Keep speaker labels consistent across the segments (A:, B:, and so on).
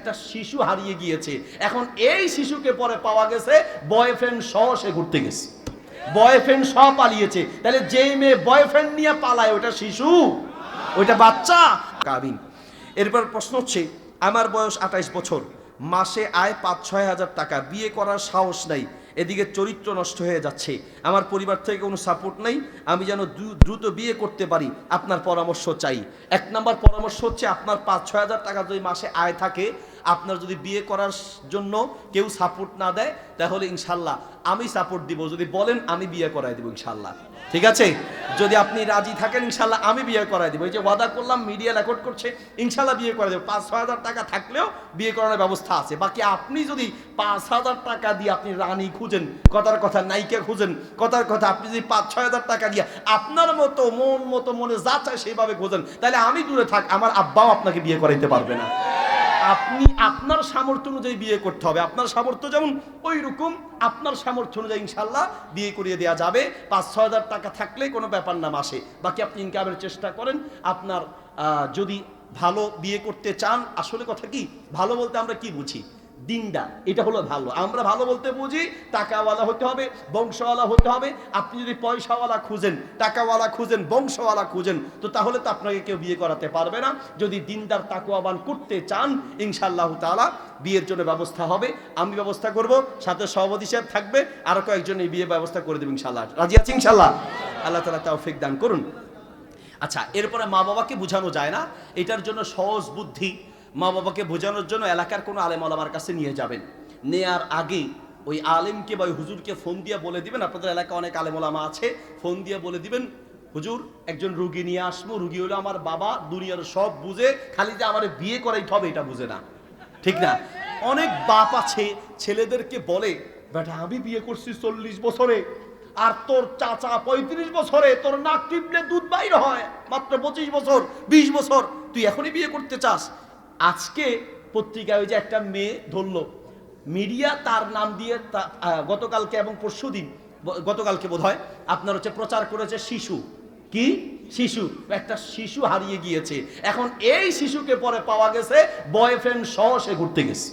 A: একটা শিশু হারিয়ে গিয়েছে। এখন এই শিশুকে পরে পাওয়া গেছে বয়ফ্রেন্ড সহ সে ঘুরতে গেছে। বয়ফ্রেন্ড সহ পালিয়েছে। তাহলে যেই মেয়ে বয়ফ্রেন্ড নিয়ে পালায়, ওটা শিশু? ওইটা বাচ্চা? কাবিন, এরপর প্রশ্ন হচ্ছে, আমার বয়স আঠাইশ বছর। মাসে আয় পাঁচ, ছয় হাজার টাকা। বিয়ে করার সাহস নাই। এদিকে চরিত্র নষ্ট হয়ে যাচ্ছে। আমার পরিবার থেকে কোনো সাপোর্ট নেই। আমি যেন দ্রু- দ্রুত বিয়ে করতে পারি, আপনার পরামর্শ চাই। এক নম্বর পরামর্শ হচ্ছে, আপনার পাঁচ, ছয় হাজার টাকা যদি মাসে আয় থাকে আপনার যদি বিয়ে করার জন্য কেউ সাপোর্ট না দেয়, তাহলে ইনশাল্লাহ আমি সাপোর্ট দিব। যদি বলেন, আমি বিয়ে করাই দিব ইনশাল্লাহ। ঠিক আছে? যদি আপনি রাজি থাকেন, ইনশাল্লাহ আমি বিয়ে করাই দিব। এই যে ওয়াদা করলাম মিডিয়া রেকর্ড করছে, ইনশাল্লাহ বিয়ে করে দেবো। পাঁচ হাজার টাকা থাকলেও বিয়ে করানোর ব্যবস্থা আছে। বাকি আপনি যদি পাঁচ হাজার টাকা দিয়ে আপনি রানী খুঁজেন, কথার কথা নায়িকা খুঁজেন, কথার কথা আপনি যদি পাঁচ, ছয় হাজার টাকা দিয়ে আপনার মতো, মন মতো, মনে যা চায় সেইভাবে খোঁজেন, তাহলে আমি দূরে থাক, আমার আব্বাও আপনাকে বিয়ে করাইতে পারবে না। আপনি আপনার সামর্থ্য অনুযায়ী বিয়ে করতে হবে। আপনার সামর্থ্য যেমন ওই রকম আপনার সামর্থ্য অনুযায়ী ইনশাল্লাহ বিয়ে করিয়ে দেওয়া যাবে। পাঁচ ছ হাজার টাকা থাকলে কোনো ব্যাপার না আসে বাকি আপনি ইনকামের চেষ্টা করেন। আপনার যদি ভালো বিয়ে করতে চান, আসলে কথা কি? ভালো বলতে আমরা কি বুঝি? দিনদা এটা হলো ভালো। আমরা ভালো বলতে বুঝি, টাকাওয়ালা হতে হবে, বংশওয়ালা হতে হবে। আপনি যদি পয়সাওয়ালা খুঁজেন, টাকাওয়ালা খুঁজেন, বংশওয়ালা খুঁজেন, তো তাহলে তো আপনাকে কেউ বিয়ে করাতে পারবে না। যদি দিনদার তাকুয়াবান করতে চান, ইনশাআল্লাহ তাআলা বিয়ের জন্য ব্যবস্থা হবে। আমি ব্যবস্থা করব, সাথে সভাপতি সাহেব থাকবে, আরও কয়েকজন এই বিয়ে ব্যবস্থা করে দেবে ইনশাআল্লাহ। রাজি আছি ইনশাআল্লাহ? আল্লাহ তাআলা তৌফিক দান করুন। আচ্ছা এরপরে মা বাবাকে বোঝানো যায় না। এটার জন্য সহজ বুদ্ধি। মা বাবাকে বোঝানোর জন্য এলাকার কোনো আলেম আলামার কাছে নিয়ে যাবেন। নেয়ার আগে ওই আলেমকে বা ওই হুজুরকে ফোন দিয়ে বলে দিবেন। আপনাদের এলাকায় অনেক আলেম আলামা আছে, ফোন দিয়ে বলে দিবেন, হুজুর, একজন রুগী নিয়ে আসব রুগী হলো আমার বাবা, দুনিয়ার সব বুঝে, খালি যে আমার বিয়ে করাইতে হবে এটা বুঝে না। ঠিক না? অনেক বাপ আছে, ছেলেদেরকে বলে, বেটা, আমি বিয়ে করছি চল্লিশ বছরে, আর তোর চাচা পঁয়ত্রিশ বছরে, তোর নাক টিপলে দুধ বাইর হয়, মাত্র পঁচিশ বছর, বিশ বছর। তুই এখনই বিয়ে করতে চাস? আজকে পত্রিকায় ওই যে একটা মেয়ে ধরলো। মিডিয়া তার নাম দিয়ে গতকালকে এবং পরশুদিন, ব- গতকালকে বোধ হয় আপনার হচ্ছে প্রচার করেছে শিশু। কি? শিশু। একটা শিশু হারিয়ে গিয়েছে। এখন এই শিশুকে পরে পাওয়া গেছে বয়ফ্রেন্ড সহ সে ঘুরতে গেছে।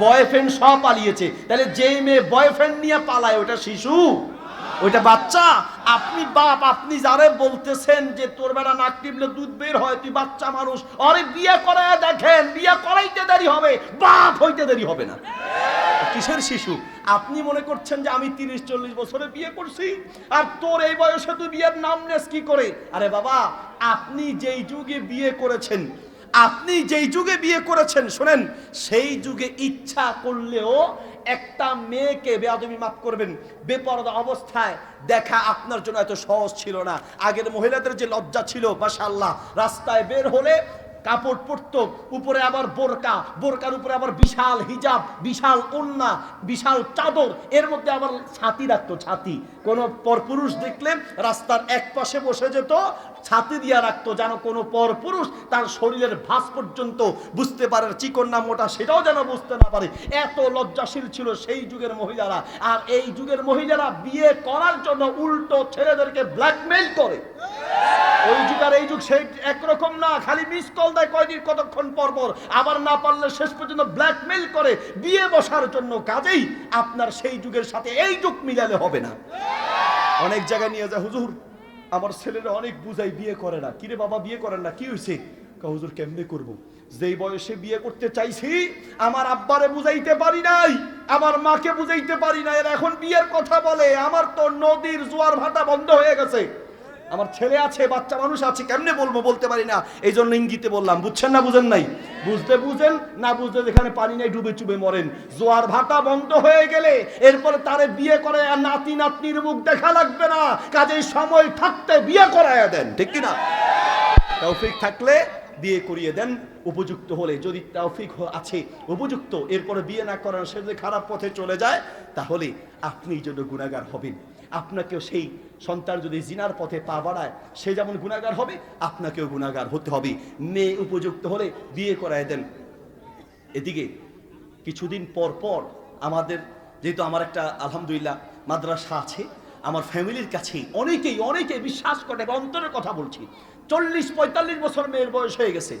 A: বয়ফ্রেন্ড সহ পালিয়েছে। তাহলে যেই মেয়ে বয়ফ্রেন্ড নিয়ে পালায় ওটা শিশু? ওইটা বাচ্চা, আপনি বাপ, আপনি যারে বলতেছেন যে তোর বেড়া নাক টিপলে দুধ বের হয়, তুই বাচ্চা মানুষ। আরে বিয়ে করায় দেখেন, বিয়ে করাইতে দেরি হবে, বাপ হইতে দেরি হবে না। কিসের শিশু? আপনি মনে করছেন যে আমি তিরিশ, চল্লিশ বছরে বিয়ে করছি, আর তোর এই বয়সে তুই বিয়ের নাম নেস কি করে? আরে বাবা, আপনি যেই যুগে বিয়ে করেছেন আপনি যেই যুগে বিয়ে করেছেন, শোনেন, সেই যুগে ইচ্ছা করলেও একটা মেয়েকে বেয়াদমি মাফ করবেন। বেপরদা অবস্থায় দেখা আপনার জন্য এত সহজ ছিল না। আগের মহিলাদের যে লজ্জা ছিল, মাশাআল্লাহ, রাস্তায় বের হলে কাপড় পরতো, উপরে আবার বোরকা, বোরকার উপরে আবার বিশাল হিজাব, বিশাল ওন্না, বিশাল চাদর, এর মধ্যে আবার ছাতি রাখতো, ছাতি। কোন পরপুরুষ দেখলে রাস্তার এক পাশে বসে যেত, ছাতি দিয়া রাখতো, যেন কোনো পরপুরুষ তার শরীরের ভাস পর্যন্ত বুঝতে পারে চিকন না মোটা, সেটাও যেন বুঝতে না পারে। এত লজ্জাশীল ছিল সেই যুগের মহিলারা। আর এই যুগের মহিলারা বিয়ে করার জন্য উল্টো ছেলেদেরকে ব্ল্যাকমেইল করে। মিস কল দেয় কয়দিন, কতক্ষণ পর আবার না পারলে শেষ পর্যন্ত ব্ল্যাকমেইল করে বিয়ে বসার জন্য কাজেই আপনার সেই যুগের সাথে এই যুগ মিলালে হবে না। অনেক জায়গায় নিয়ে যায়, হুজুর, আমার ছেলেরা অনেক বুঝাই বিয়ে করে না। কিরে বাবা, বিয়ে করেন না? কি হয়েছে হুজুর, কেমনে করব? যেই বয়সে বিয়ে করতে চাইছি, আমার আব্বারে বুঝাইতে পারি নাই, আমার মাকে বুঝাইতে পারি নাই। এখন বিয়ের কথা বলে, আমার তো নদীর জোয়ার ভাটা বন্ধ হয়ে গেছে। আমার ছেলে আছে, বাচ্চা মানুষ আছে, কেমনে বলব বলতে পারি না। এই জন্য ইঙ্গিতে বললাম, বুঝছেন না, বুঝেন নাই? বুঝতে বুঝেন, না বুঝতে যেখানে পানি নাই, ডুবে চুবে মরেন। জোয়ার ভাটা বন্ধ হয়ে গেলে এরপরে তারে বিয়ে করে আর নাতি নাতনির মুখ দেখা লাগবে না। কাজেই সময় থাকতে বিয়ে করায় দেন, ঠিক কি না তৌফিক থাকলে বিয়ে করিয়ে দেন, উপযুক্ত হলে। যদি তৌফিক আছে, উপযুক্ত, এরপরে বিয়ে না করার সে যদি খারাপ পথে চলে যায়, তাহলে আপনি জন্য গুণাগার হবেন। আপনাকেও সেই সন্তান যদি জিনার পথে পা বাড়ায়, সে যেমন গুণাগার হবে, আপনাকেও গুণাগার হতে হবে। মেয়ে উপযুক্ত হলে বিয়ে করায় দেন। এদিকে কিছুদিন পর পর আমাদের, যেহেতু আমার একটা আলহামদুলিল্লাহ মাদ্রাসা আছে, আমার ফ্যামিলির কাছে অনেকেই অনেকেই বিশ্বাস করে অন্তরের কথা বলছি, চল্লিশ পঁয়তাল্লিশ বছর মেয়ের বয়স হয়ে গেছে।